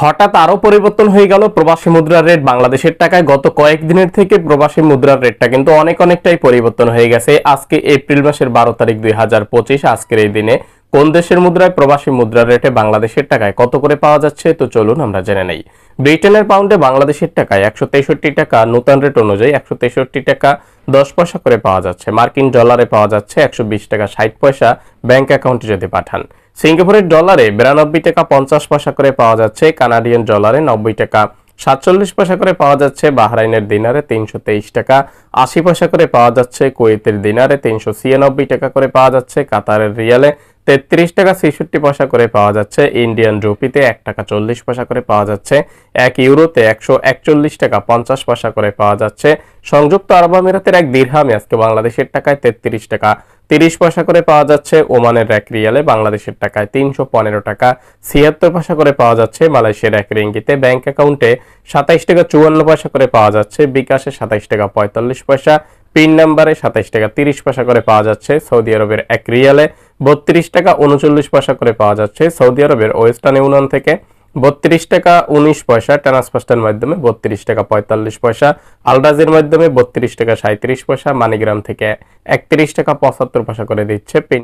হঠাৎ আরও পরিবর্তন হয়ে গেল প্রবাসী মুদ্রার রেট বাংলাদেশের টাকায়। গত কয়েকদিনের থেকে প্রবাসী মুদ্রার রেটটা কিন্তু অনেক অনেকটাই পরিবর্তন হয়ে গেছে। আজকে এপ্রিল মাসের বারো তারিখ দুই হাজার পঁচিশ, আজকের এই দিনে কোন দেশের মুদ্রায় প্রবাসী মুদ্রার রেটে বাংলাদেশের টাকায় কত করে পাওয়া যাচ্ছে? তো চলুন আমরা জেনে নেই। ব্রিটেনের পাউন্ডে বাংলাদেশের টাকায় একশো তেষট্টি টাকা, নতুন রেট অনুযায়ী একশো তেষট্টি টাকা, দশ পয়সা করে পাওয়া যাচ্ছে। মার্কিন ডলারে পাওয়া যাচ্ছে একশো বিশ টাকা, ষাট পয়সা। ব্যাংক অ্যাকাউন্টে যদি পাঠান। সিঙ্গাপুরের ডলারে বিরানব্বই টাকা পঞ্চাশ পয়সা করে পাওয়া যাচ্ছে, কানাডিয়ান ডলারে নব্বই টাকা। সাতচল্লিশ পয়সা করে পাওয়া যাচ্ছে বাহরাইনের দিনারে তিনশো তেইশ টাকা। আশি পয়সা করে পাওয়া যাচ্ছে কুয়েতের দিনারে তিনশো ছিয়ানব্বই টাকা করে পাওয়া যাচ্ছে, কাতারের রিয়ালে তেত্রিশ টাকা ছেষট্টি পয়সা করে পাওয়া যাচ্ছে। ইন্ডিয়ান রুপিতে এক টাকা চল্লিশ পয়সা করে পাওয়া যাচ্ছে। এক ইউরোতে একশো একচল্লিশ টাকা পঞ্চাশ পয়সা করে পাওয়া যাচ্ছে। সংযুক্ত আরব আমিরাতের এক দীর্ঘামে আজকে বাংলাদেশের টাকায় তেত্রিশ টাকা তিরিশ পয়সা করে পাওয়া যাচ্ছে। ওমানের এক রিয়ালে বাংলাদেশের টাকায় তিনশো পনেরো টাকা ছিয়াত্তর পয়সা করে পাওয়া যাচ্ছে। মালয়েশিয়ার এক রিঙ্গিতে ব্যাংক অ্যাকাউন্টে সাতাইশ টাকা চুয়ান্ন পয়সা করে পাওয়া যাচ্ছে। বিকাশে সাতাইশ টাকা পঁয়তাল্লিশ পয়সা। পিন নাম্বারে সাতাইশ টাকা তিরিশ পয়সা করে পাওয়া যাচ্ছে। সৌদি আরবের এক রিয়ালে বত্রিশ টাকা উনচল্লিশ পয়সা করে পাওয়া যাচ্ছে সৌদি আরবের ওয়েস্টার্ন ইউনিয়ন থেকে। বত্রিশ টাকা উনিশ পয়সা ট্রান্সফার্স্টের মাধ্যমে বত্রিশ টাকা পঁয়তাল্লিশ পয়সা আলরাজের মাধ্যমে বত্রিশ টাকা সাঁত্রিশ পয়সা, মানিগ্রাম থেকে একত্রিশ টাকা পঁচাত্তর পয়সা করে দিচ্ছে।